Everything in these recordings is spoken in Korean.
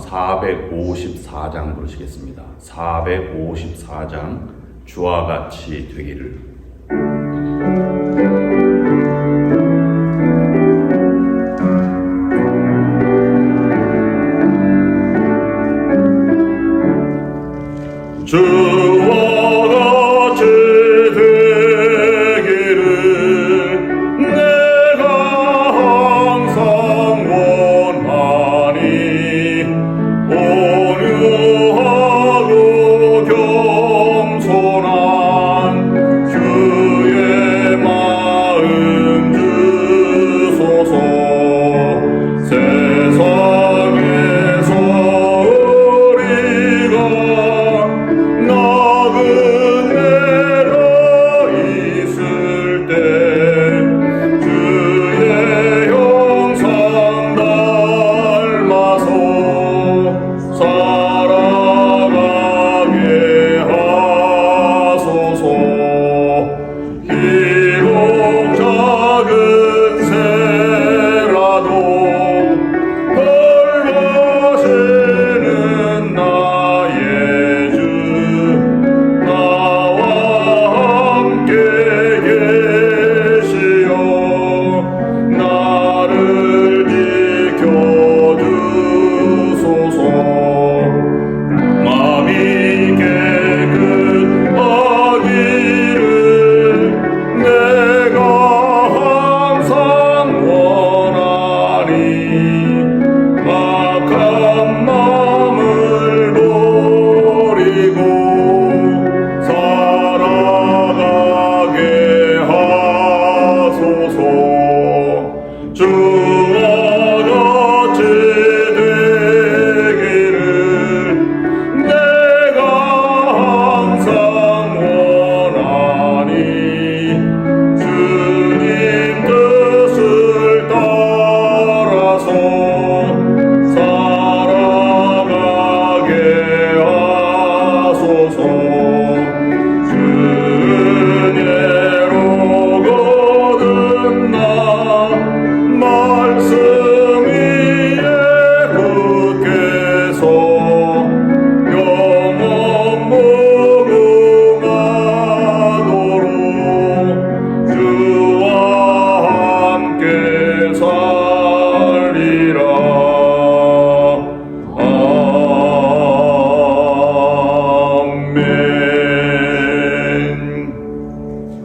다 함께 찬송가 454장 부르시겠습니다. 454장 주와 같이 되기를.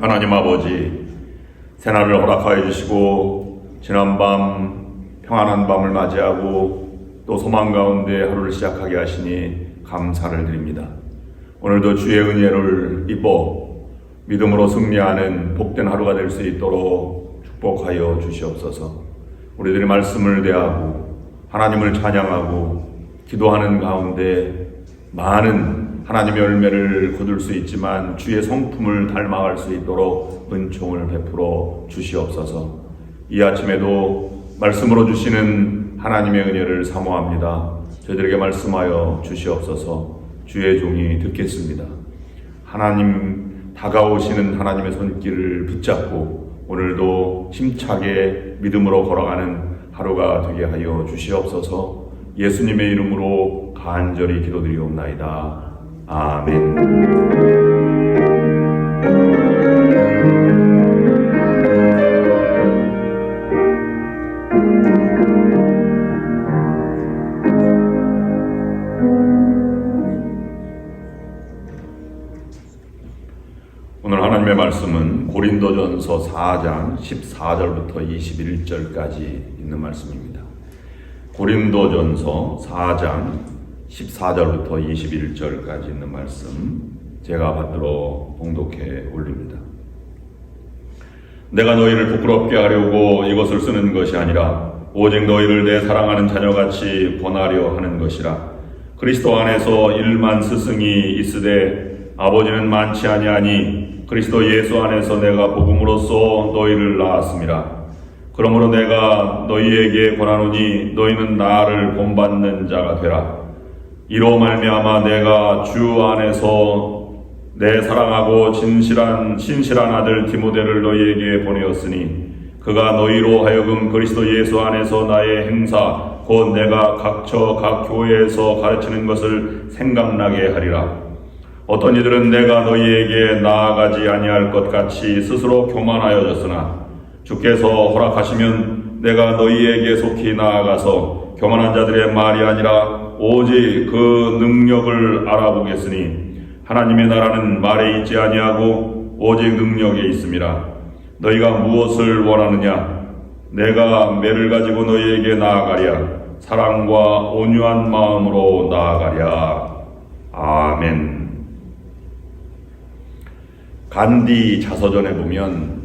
하나님 아버지 새날을 허락하여 주시고 지난밤 평안한 밤을 맞이하고 또 소망 가운데 하루를 시작하게 하시니 감사를 드립니다. 오늘도 주의 은혜를 입어 믿음으로 승리하는 복된 하루가 될 수 있도록 축복하여 주시옵소서. 우리들의 말씀을 대하고 하나님을 찬양하고 기도하는 가운데 많은 하나님의 열매를 거둘 수 있지만 주의 성품을 닮아갈 수 있도록 은총을 베풀어 주시옵소서. 이 아침에도 말씀으로 주시는 하나님의 은혜를 사모합니다. 저희들에게 말씀하여 주시옵소서. 주의 종이 듣겠습니다. 하나님 다가오시는 하나님의 손길을 붙잡고 오늘도 힘차게 믿음으로 걸어가는 하루가 되게 하여 주시옵소서. 예수님의 이름으로 간절히 기도드리옵나이다. 아멘. 고린도전서 4장 14절부터 21절까지 있는 말씀입니다. 고린도전서 4장 14절부터 21절까지 있는 말씀 제가 받들어 봉독해 올립니다. 내가 너희를 부끄럽게 하려고 이것을 쓰는 것이 아니라 오직 너희를 내 사랑하는 자녀같이 권하려 하는 것이라 그리스도 안에서 일만 스승이 있으되 아버지는 많지 아니하니 그리스도 예수 안에서 내가 복음으로써 너희를 낳았습니다. 그러므로 내가 너희에게 권하노니 너희는 나를 본받는 자가 되라. 이로 말미암아 내가 주 안에서 내 사랑하고 진실한 신실한 아들 디모데를 너희에게 보내었으니 그가 너희로 하여금 그리스도 예수 안에서 나의 행사 곧 내가 각처 각 교회에서 가르치는 것을 생각나게 하리라. 어떤 이들은 내가 너희에게 나아가지 아니할 것 같이 스스로 교만하여졌으나 주께서 허락하시면 내가 너희에게 속히 나아가서 교만한 자들의 말이 아니라 오직 그 능력을 알아보겠으니 하나님의 나라는 말에 있지 아니하고 오직 능력에 있음이라 너희가 무엇을 원하느냐? 내가 매를 가지고 너희에게 나아가랴. 사랑과 온유한 마음으로 나아가랴. 아멘. 간디 자서전에 보면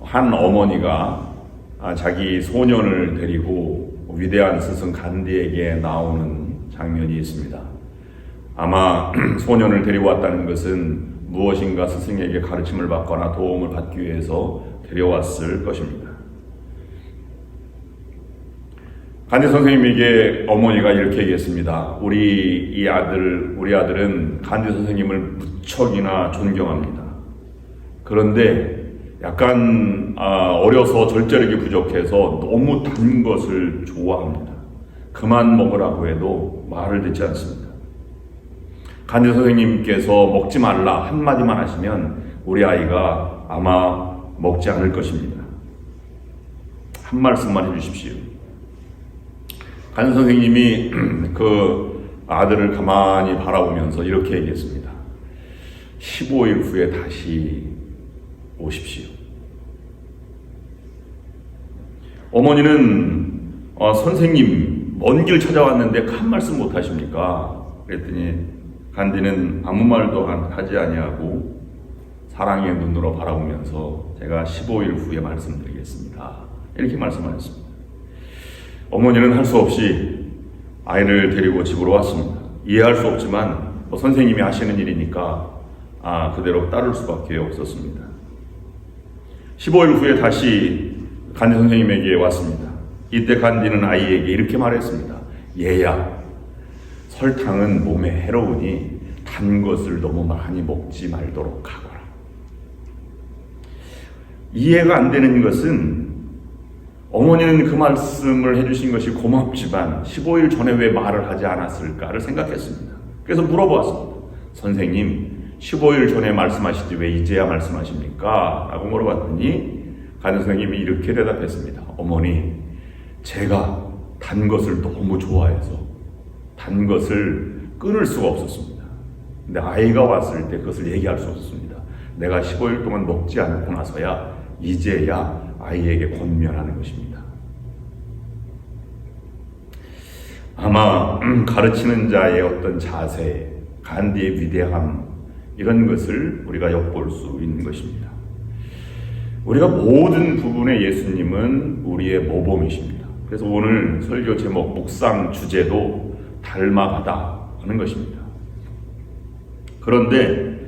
한 어머니가 아, 자기 소년을 데리고 위대한 스승 간디에게 나오는 장면이 있습니다. 아마 소년을 데리고 왔다는 것은 무엇인가 스승에게 가르침을 받거나 도움을 받기 위해서 데려왔을 것입니다. 간디 선생님에게 어머니가 이렇게 얘기했습니다. 우리 이 아들, 우리 아들은 간디 선생님을 무척이나 존경합니다. 그런데 약간 아, 어려서 절제력이 부족해서 너무 단 것을 좋아합니다. 그만 먹으라고 해도 말을 듣지 않습니다. 간디 선생님께서 먹지 말라 한마디만 하시면 우리 아이가 아마 먹지 않을 것입니다. 한 말씀만 해주십시오. 간디 선생님이 그 아들을 가만히 바라보면서 이렇게 얘기했습니다. 15일 후에 다시 오십시오. 어머니는 어, 선생님 먼 길 찾아왔는데 한 말씀 못 하십니까? 그랬더니 간디는 아무 말도 한- 하지 아니하고 사랑의 눈으로 바라보면서 제가 15일 후에 말씀드리겠습니다. 이렇게 말씀하셨습니다. 어머니는 할 수 없이 아이를 데리고 집으로 왔습니다. 이해할 수 없지만 뭐 선생님이 하시는 일이니까 아, 그대로 따를 수밖에 없었습니다. 15일 후에 다시 간디 선생님에게 왔습니다. 이때 간디는 아이에게 이렇게 말했습니다. 얘야, 설탕은 몸에 해로우니 단 것을 너무 많이 먹지 말도록 하거라. 이해가 안 되는 것은 어머니는 그 말씀을 해주신 것이 고맙지만 15일 전에 왜 말을 하지 않았을까를 생각했습니다. 그래서 물어보았습니다. 선생님, 15일 전에 말씀하시지 왜 이제야 말씀하십니까? 라고 물어봤더니 간 선생님이 이렇게 대답했습니다. 어머니, 제가 단 것을 너무 좋아해서 단 것을 끊을 수가 없었습니다. 근데 아이가 왔을 때 그것을 얘기할 수 없었습니다. 내가 15일 동안 먹지 않고 나서야 이제야 아이에게 권면하는 것입니다. 아마 음, 가르치는 자의 어떤 자세, 간디의 위대함 이런 것을 우리가 엿볼 수 있는 것입니다. 우리가 모든 부분에 예수님은 우리의 모범이십니다. 그래서 오늘 설교 제목 묵상 주제도 닮아가다 하는 것입니다. 그런데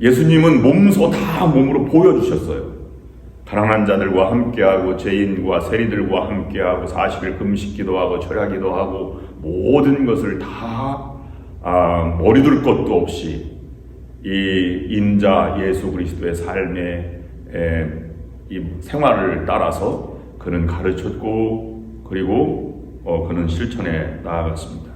예수님은 몸소 다 몸으로 보여주셨어요. 가난한 자들과 함께하고 죄인과 세리들과 함께하고 40일 금식기도 하고 절하기도 하고 모든 것을 다 아, 머리둘 것도 없이 이 인자 예수 그리스도의 삶의 에, 이 생활을 따라서 그는 가르쳤고 그리고 어, 그는 실천에 나아갔습니다.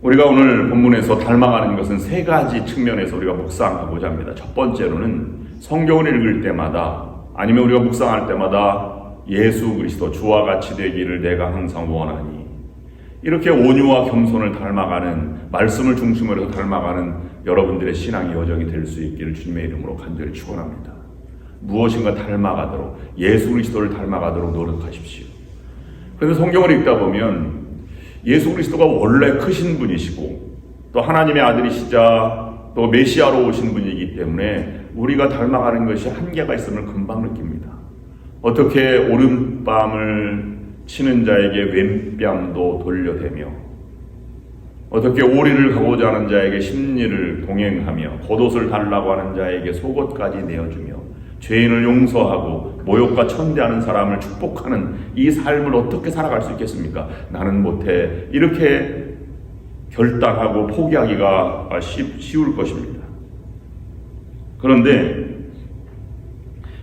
우리가 오늘 본문에서 닮아가는 것은 세 가지 측면에서 우리가 묵상하고자 합니다. 첫 번째로는 성경을 읽을 때마다 아니면 우리가 묵상할 때마다 예수 그리스도 주와 같이 되기를 내가 항상 원하니 이렇게 온유와 겸손을 닮아가는 말씀을 중심으로 해서 닮아가는 여러분들의 신앙의 여정이 될 수 있기를 주님의 이름으로 간절히 축원합니다. 무엇인가 닮아가도록 예수 그리스도를 닮아가도록 노력하십시오. 그래서 성경을 읽다 보면 예수 그리스도가 원래 크신 분이시고 또 하나님의 아들이시자 또 메시아로 오신 분이기 때문에 우리가 닮아가는 것이 한계가 있음을 금방 느낍니다. 어떻게 오른밤을 치는 자에게 왼뺨도 돌려대며 어떻게 오리를 가고자 하는 자에게 심리를 동행하며 겉옷을 달라고 하는 자에게 속옷까지 내어주며 죄인을 용서하고 모욕과 천대하는 사람을 축복하는 이 삶을 어떻게 살아갈 수 있겠습니까? 나는 못해. 이렇게 결단하고 포기하기가 쉽, 쉬울 것입니다. 그런데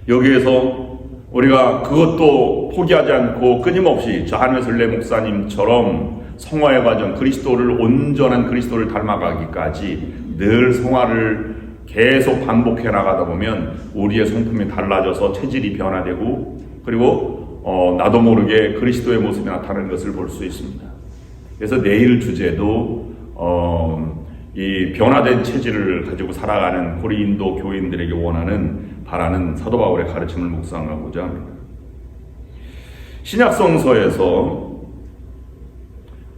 여기에서 우리가 그것도 포기하지 않고 끊임없이 저 한회슬레 목사님처럼 성화의 과정, 그리스도를 온전한 그리스도를 닮아가기까지 늘 성화를 계속 반복해 나가다 보면 우리의 성품이 달라져서 체질이 변화되고 그리고 어, 나도 모르게 그리스도의 모습이 나타나는 것을 볼 수 있습니다. 그래서 내일 주제도 어, 이 변화된 체질을 가지고 살아가는 고린도 교인들에게 원하는 바라는 사도 바울의 가르침을 묵상하고자 합니다. 신약성서에서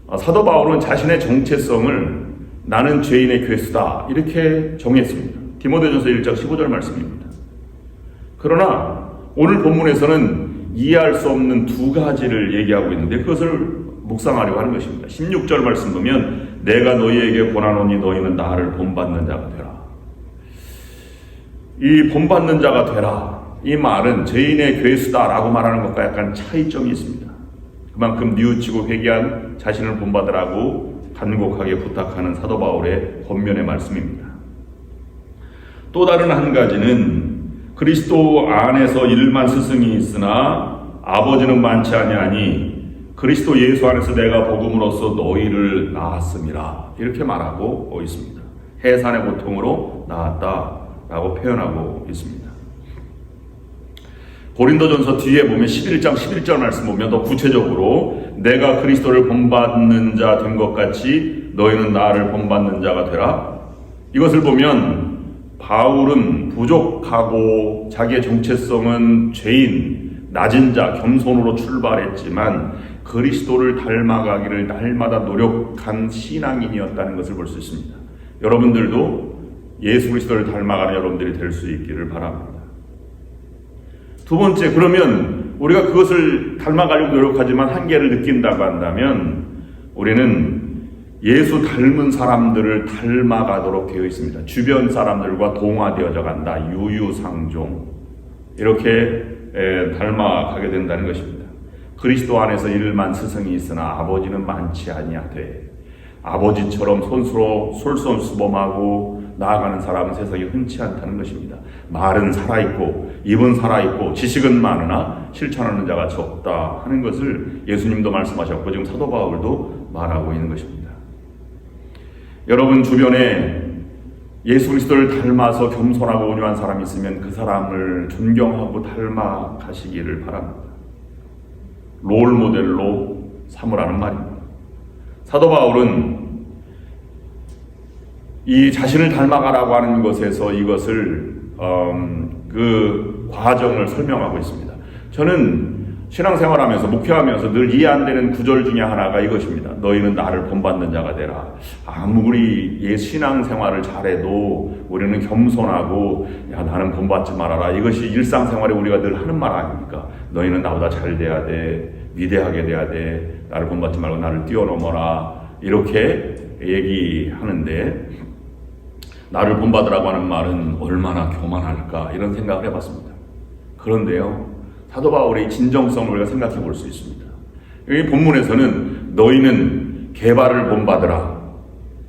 아, 사도 바울은 자신의 정체성을 나는 죄인의 괴수다 이렇게 정했습니다. 디모데전서 1장 15절 말씀입니다. 그러나 오늘 본문에서는 이해할 수 없는 두 가지를 얘기하고 있는데 그것을 묵상하려고 하는 것입니다. 16절 말씀 보면 내가 너희에게 권하노니 너희는 나를 본받는 자가 되라. 이 본받는 자가 되라. 이 말은 죄인의 괴수다라고 말하는 것과 약간 차이점이 있습니다. 그만큼 뉘우치고 회개한 자신을 본받으라고 간곡하게 부탁하는 사도 바울의 권면의 말씀입니다. 또 다른 한 가지는 그리스도 안에서 일만 스승이 있으나 아버지는 많지 아니하니 그리스도 예수 안에서 내가 복음으로써 너희를 낳았음이라 이렇게 말하고 있습니다. 해산의 고통으로 낳았다라고 표현하고 있습니다. 고린도전서 뒤에 보면 11장 11절 말씀 보면 더 구체적으로 내가 그리스도를 본받는 자 된 것 같이 너희는 나를 본받는 자가 되라. 이것을 보면 바울은 부족하고 자기의 정체성은 죄인, 낮은 자, 겸손으로 출발했지만 그리스도를 닮아가기를 날마다 노력한 신앙인이었다는 것을 볼 수 있습니다. 여러분들도 예수 그리스도를 닮아가는 여러분들이 될 수 있기를 바랍니다. 두 번째, 그러면 우리가 그것을 닮아가려고 노력하지만 한계를 느낀다고 한다면 우리는 예수 닮은 사람들을 닮아가도록 되어 있습니다. 주변 사람들과 동화되어져 간다. 유유상종. 이렇게 닮아가게 된다는 것입니다. 그리스도 안에서 일만 스승이 있으나 아버지는 많지 아니하되 아버지처럼 손수로 솔선수범하고 나아가는 사람은 세상에 흔치 않다는 것입니다. 말은 살아있고 입은 살아있고 지식은 많으나 실천하는 자가 적다 하는 것을 예수님도 말씀하셨고 지금 사도 바울도 말하고 있는 것입니다. 여러분 주변에 예수 그리스도를 닮아서 겸손하고 온유한 사람이 있으면 그 사람을 존경하고 닮아 가시기를 바랍니다. 롤 모델로 삼으라는 말입니다. 사도 바울은 이 자신을 닮아가라고 하는 것에서 이것을 음, 그 과정을 설명하고 있습니다. 저는 신앙생활하면서 목회하면서 늘 이해 안 되는 구절 중에 하나가 이것입니다. 너희는 나를 본받는 자가 되라. 아무리 예 신앙생활을 잘해도 우리는 겸손하고 야 나는 본받지 말아라. 이것이 일상생활에 우리가 늘 하는 말 아닙니까? 너희는 나보다 잘 돼야 돼. 위대하게 돼야 돼. 나를 본받지 말고 나를 뛰어넘어라. 이렇게 얘기하는데 나를 본받으라고 하는 말은 얼마나 교만할까 이런 생각을 해봤습니다. 그런데요. 사도 바울의 진정성을 우리가 생각해 볼 수 있습니다. 여기 본문에서는 너희는 개발을 본받으라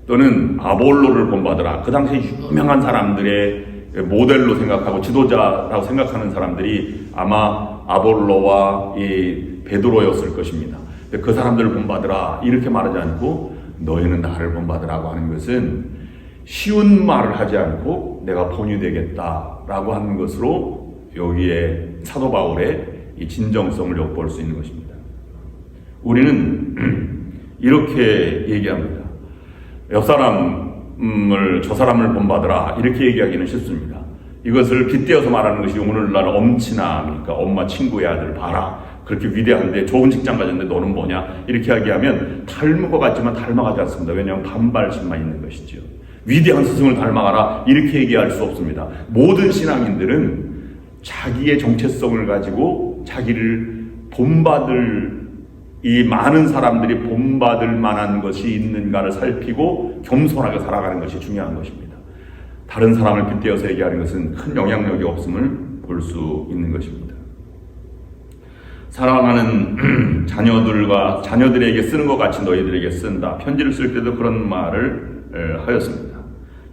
또는 아볼로를 본받으라 그 당시 유명한 사람들의 모델로 생각하고 지도자라고 생각하는 사람들이 아마 아볼로와 이 베드로였을 것입니다. 그 사람들을 본받으라 이렇게 말하지 않고 너희는 나를 본받으라고 하는 것은 쉬운 말을 하지 않고 내가 본이 되겠다라고 하는 것으로 여기에 사도 바울의 이 진정성을 엿볼 수 있는 것입니다. 우리는 이렇게 얘기합니다. 옆 사람을 저 사람을 본받으라 이렇게 얘기하기는 쉽습니다. 이것을 빗대어서 말하는 것이 오늘날 엄친아입니까? 엄마 친구의 아들 봐라. 그렇게 위대한데 좋은 직장 가졌는데 너는 뭐냐? 이렇게 이야기하면 닮은 것 같지만 닮아가지 않습니다. 왜냐하면 반발심만 있는 것이죠. 위대한 스승을 닮아가라 이렇게 얘기할 수 없습니다. 모든 신앙인들은 자기의 정체성을 가지고 자기를 본받을 이 많은 사람들이 본받을 만한 것이 있는가를 살피고 겸손하게 살아가는 것이 중요한 것입니다. 다른 사람을 빗대어서 얘기하는 것은 큰 영향력이 없음을 볼 수 있는 것입니다. 사랑하는 자녀들과 자녀들에게 쓰는 것 같이 너희들에게 쓴다. 편지를 쓸 때도 그런 말을 하였습니다.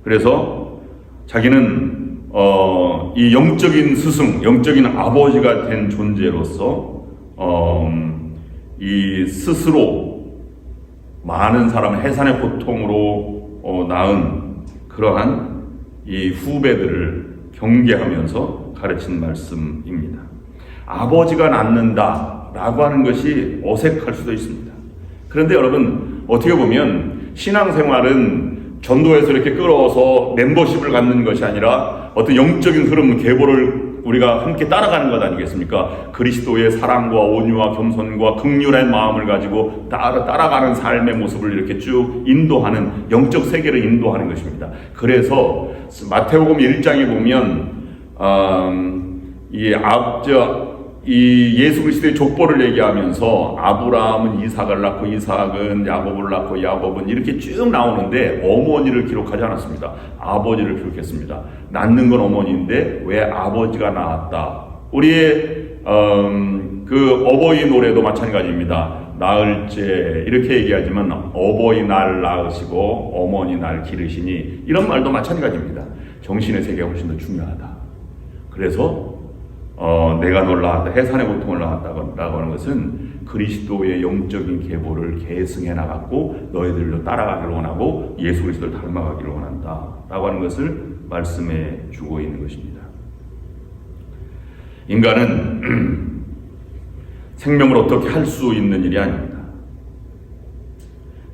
그래서 자기는 어, 이 영적인 스승, 영적인 아버지가 된 존재로서 어, 이 스스로 많은 사람 해산의 고통으로 어, 낳은 그러한 이 후배들을 경계하면서 가르친 말씀입니다. 아버지가 낳는다라고 하는 것이 어색할 수도 있습니다. 그런데 여러분 어떻게 보면 신앙생활은 전도에서 이렇게 끌어서 멤버십을 갖는 것이 아니라 어떤 영적인 흐름, 계보를 우리가 함께 따라가는 것 아니겠습니까? 그리스도의 사랑과 온유와 겸손과 극률의 마음을 가지고 따라, 따라가는 삶의 모습을 이렇게 쭉 인도하는 영적 세계를 인도하는 것입니다. 그래서 마태복음 1장에 보면 음, 이 앞저 이 예수 그리스도의 족보를 얘기하면서 아브라함은 이삭을 낳고 이삭은 야곱을 낳고 야곱은 이렇게 쭉 나오는데 어머니를 기록하지 않았습니다. 아버지를 기록했습니다. 낳는 건 어머니인데 왜 아버지가 낳았다? 우리의 음, 그 어버이 노래도 마찬가지입니다. 낳을제 이렇게 얘기하지만 어버이날 낳으시고 어머니 날 기르시니 이런 말도 마찬가지입니다. 정신의 세계가 훨씬 더 중요하다. 그래서 어, 내가 널 낳았다, 해산의 고통을 낳았다고 하는 것은 그리스도의 영적인 계보를 계승해 나갔고 너희들도 따라가기를 원하고 예수 그리스도를 닮아가기를 원한다 라고 하는 것을 말씀해 주고 있는 것입니다. 인간은 생명을 어떻게 할 수 있는 일이 아닙니다.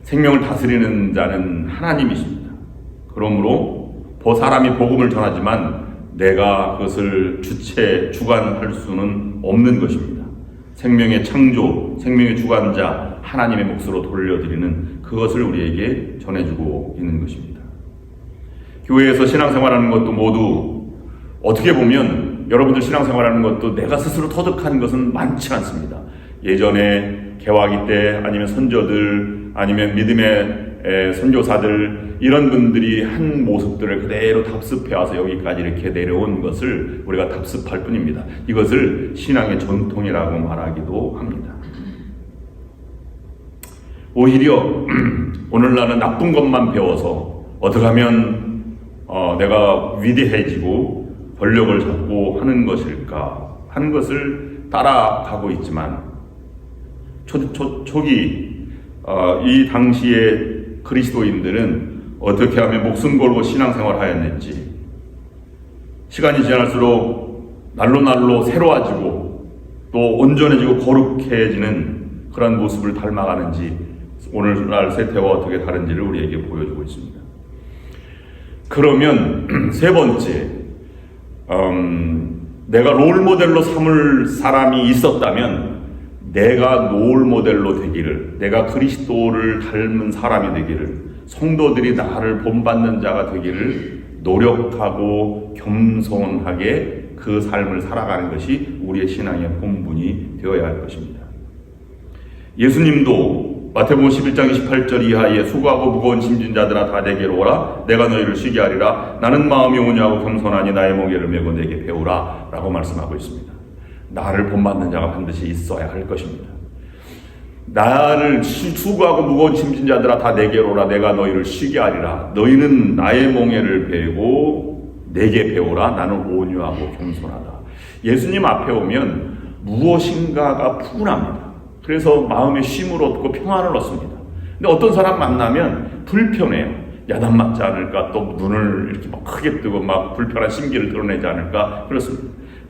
생명을 다스리는 자는 하나님이십니다. 그러므로 사람이 복음을 전하지만 내가 그것을 주체, 주관할 수는 없는 것입니다. 생명의 창조, 생명의 주관자, 하나님의 몫으로 돌려드리는 그것을 우리에게 전해주고 있는 것입니다. 교회에서 신앙생활하는 것도 모두 어떻게 보면 여러분들 신앙생활하는 것도 내가 스스로 터득하는 것은 많지 않습니다. 예전에 개화기 때 아니면 선조들 아니면 믿음의 선교사들 이런 분들이 한 모습들을 그대로 답습해 와서 여기까지 이렇게 내려온 것을 우리가 답습할 뿐입니다. 이것을 신앙의 전통이라고 말하기도 합니다. 오히려 오늘날은 나쁜 것만 배워서 어떻게 하면 어, 내가 위대해지고 권력을 잡고 하는 것일까 하는 것을 따라가고 있지만 초, 초, 초기 어, 이 당시에 그리스도인들은 어떻게 하면 목숨 걸고 신앙생활 하였는지 시간이 지날수록 날로 날로 새로워지고 또 온전해지고 거룩해지는 그런 모습을 닮아가는지 오늘날 세태와 어떻게 다른지를 우리에게 보여주고 있습니다. 그러면 세 번째, 음, 내가 롤 모델로 삼을 사람이 있었다면 내가 노을 모델로 되기를, 내가 그리스도를 닮은 사람이 되기를, 성도들이 나를 본받는 자가 되기를 노력하고 겸손하게 그 삶을 살아가는 것이 우리의 신앙의 본분이 되어야 할 것입니다. 예수님도 마태복음 11장 28절 이하에 수고하고 무거운 짐진 자들아 다 내게로 오라 내가 너희를 쉬게 하리라 나는 마음이 온유하고 겸손하니 나의 멍에를 메고 내게 배우라 라고 말씀하고 있습니다. 나를 본받는 자가 반드시 있어야 할 것입니다. 나를 수고하고 무거운 짐진 자들아 다 내게로 오라 내가 너희를 쉬게 하리라 너희는 나의 멍에를 베고 내게 배우라 나는 온유하고 겸손하다. 예수님 앞에 오면 무엇인가가 푸근합니다. 그래서 마음의 쉼을 얻고 평안을 얻습니다. 근데 어떤 사람 만나면 불편해요. 야단 맞지 않을까, 또 눈을 이렇게 막 크게 뜨고 막 불편한 심기를 드러내지 않을까, 그렇습니다.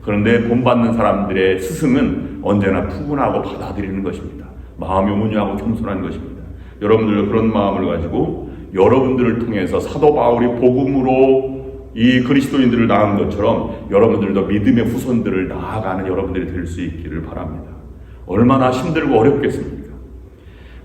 그런데 본받는 사람들의 스승은 언제나 푸근하고 받아들이는 것입니다. 마음이 온유하고 겸손한 것입니다. 여러분들도 그런 마음을 가지고 여러분들을 통해서 사도 바울이 복음으로 이 그리스도인들을 낳은 것처럼 여러분들도 믿음의 후손들을 나아가는 여러분들이 될 수 있기를 바랍니다. 얼마나 힘들고 어렵겠습니까?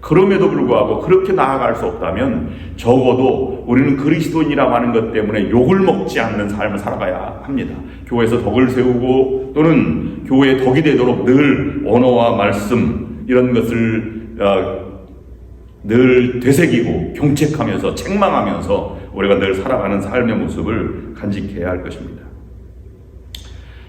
그럼에도 불구하고 그렇게 나아갈 수 없다면 적어도 우리는 그리스도인이라고 하는 것 때문에 욕을 먹지 않는 삶을 살아가야 합니다. 교회에서 덕을 세우고 또는 교회의 덕이 되도록 늘 언어와 말씀 이런 것을 어, 늘 되새기고 경책하면서 책망하면서 우리가 늘 살아가는 삶의 모습을 간직해야 할 것입니다.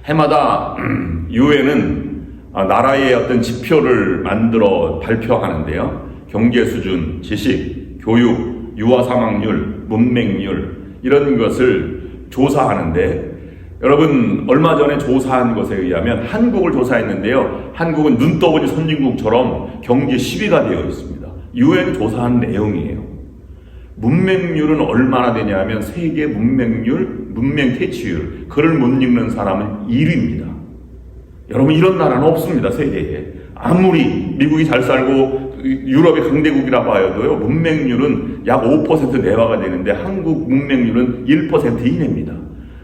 해마다 유엔은 나라의 어떤 지표를 만들어 발표하는데요. 경제 수준, 지식, 교육, 유아 사망률, 문맹률 이런 것을 조사하는데 여러분 얼마 전에 조사한 것에 의하면 한국을 조사했는데요. 한국은 눈 떠보니 선진국처럼 경제 10위가 되어 있습니다. 유엔 조사한 내용이에요. 문맹률은 얼마나 되냐면 세계 문맹률, 문맹 퇴치율, 글을 못 읽는 사람은 1위입니다. 여러분 이런 나라는 없습니다 세계에. 아무리 미국이 잘 살고 유럽의 강대국이라고 하여도요 문맹률은 약 5% 내외가 되는데 한국 문맹률은 1% 이내입니다.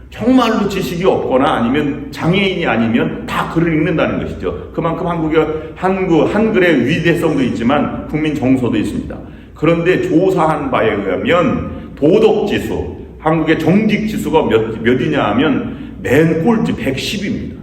정말로 지식이 없거나 아니면 장애인이 아니면 다 글을 읽는다는 것이죠. 그만큼 한국의 한국 한글의 위대성도 있지만 국민 정서도 있습니다. 그런데 조사한 바에 의하면 도덕 지수, 한국의 정직 지수가 몇, 몇이냐 하면 맨 꼴찌 110입니다.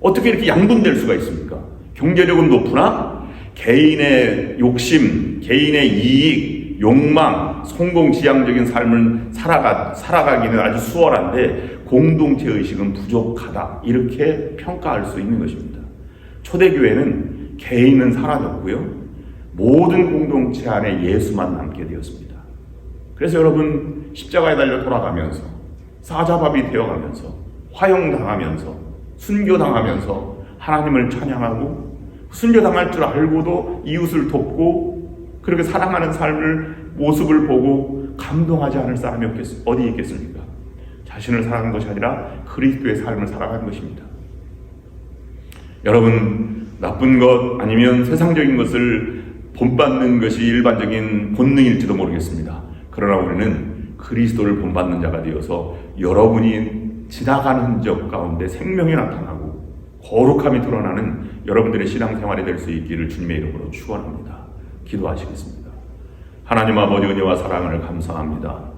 어떻게 이렇게 양분될 수가 있습니까? 경제력은 높으나 개인의 욕심, 개인의 이익, 욕망, 성공 지향적인 삶을 살아가, 살아가기는 아주 수월한데 공동체 의식은 부족하다. 이렇게 평가할 수 있는 것입니다. 초대교회는 개인은 사라졌고요. 모든 공동체 안에 예수만 남게 되었습니다. 그래서 여러분 십자가에 달려 돌아가면서 사자밥이 되어가면서 화형당하면서 순교당하면서 하나님을 찬양하고 순교당할 줄 알고도 이웃을 돕고 그렇게 사랑하는 삶을 모습을 보고 감동하지 않을 사람이 없겠, 어디 있겠습니까? 자신을 사랑하는 것이 아니라 그리스도의 삶을 살아가는 것입니다. 여러분 나쁜 것 아니면 세상적인 것을 본받는 것이 일반적인 본능일지도 모르겠습니다. 그러나 우리는 그리스도를 본받는 자가 되어서 여러분이 지나가는 흔적 가운데 생명이 나타나고 거룩함이 드러나는 여러분들의 신앙생활이 될 수 있기를 주님의 이름으로 축원합니다. 기도하시겠습니다. 하나님 아버지 은혜와 사랑을 감사합니다.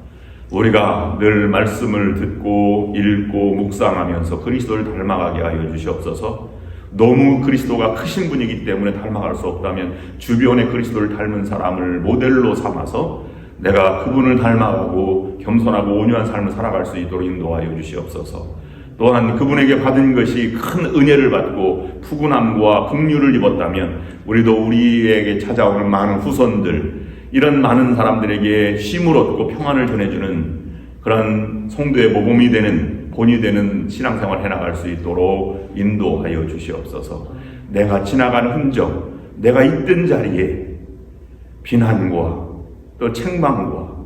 우리가 늘 말씀을 듣고 읽고 묵상하면서 그리스도를 닮아가게 하여 주시옵소서. 너무 그리스도가 크신 분이기 때문에 닮아갈 수 없다면 주변에 그리스도를 닮은 사람을 모델로 삼아서 내가 그분을 닮아가고 겸손하고 온유한 삶을 살아갈 수 있도록 인도하여 주시옵소서. 또한 그분에게 받은 것이 큰 은혜를 받고 푸근함과 긍휼을 입었다면 우리도 우리에게 찾아오는 많은 후손들 이런 많은 사람들에게 힘을 얻고 평안을 전해주는 그런 성도의 모범이 되는 본이 되는 신앙생활 해나갈 수 있도록 인도하여 주시옵소서. 내가 지나간 흔적, 내가 있던 자리에 비난과 또 책망과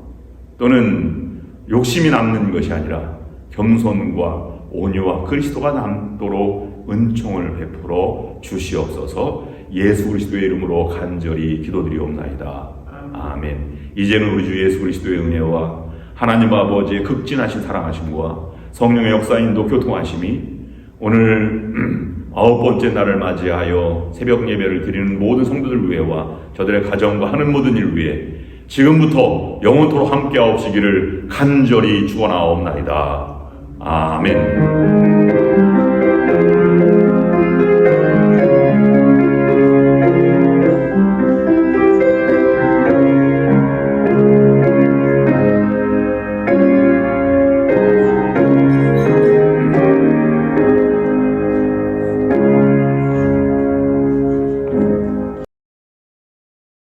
또는 욕심이 남는 것이 아니라 겸손과 온유와 그리스도가 남도록 은총을 베풀어 주시옵소서 예수 그리스도의 이름으로 간절히 기도드리옵나이다. 아멘. 이제는 우리 주 예수 그리스도의 은혜와 하나님 아버지의 극진하신 사랑하심과 성령의 역사 인도 교통하심이 오늘 아홉 번째 날을 맞이하여 새벽 예배를 드리는 모든 성도들 위해와 저들의 가정과 하는 모든 일 위해 지금부터 영원토록 함께하옵시기를 간절히 축원하옵나이다. 아멘.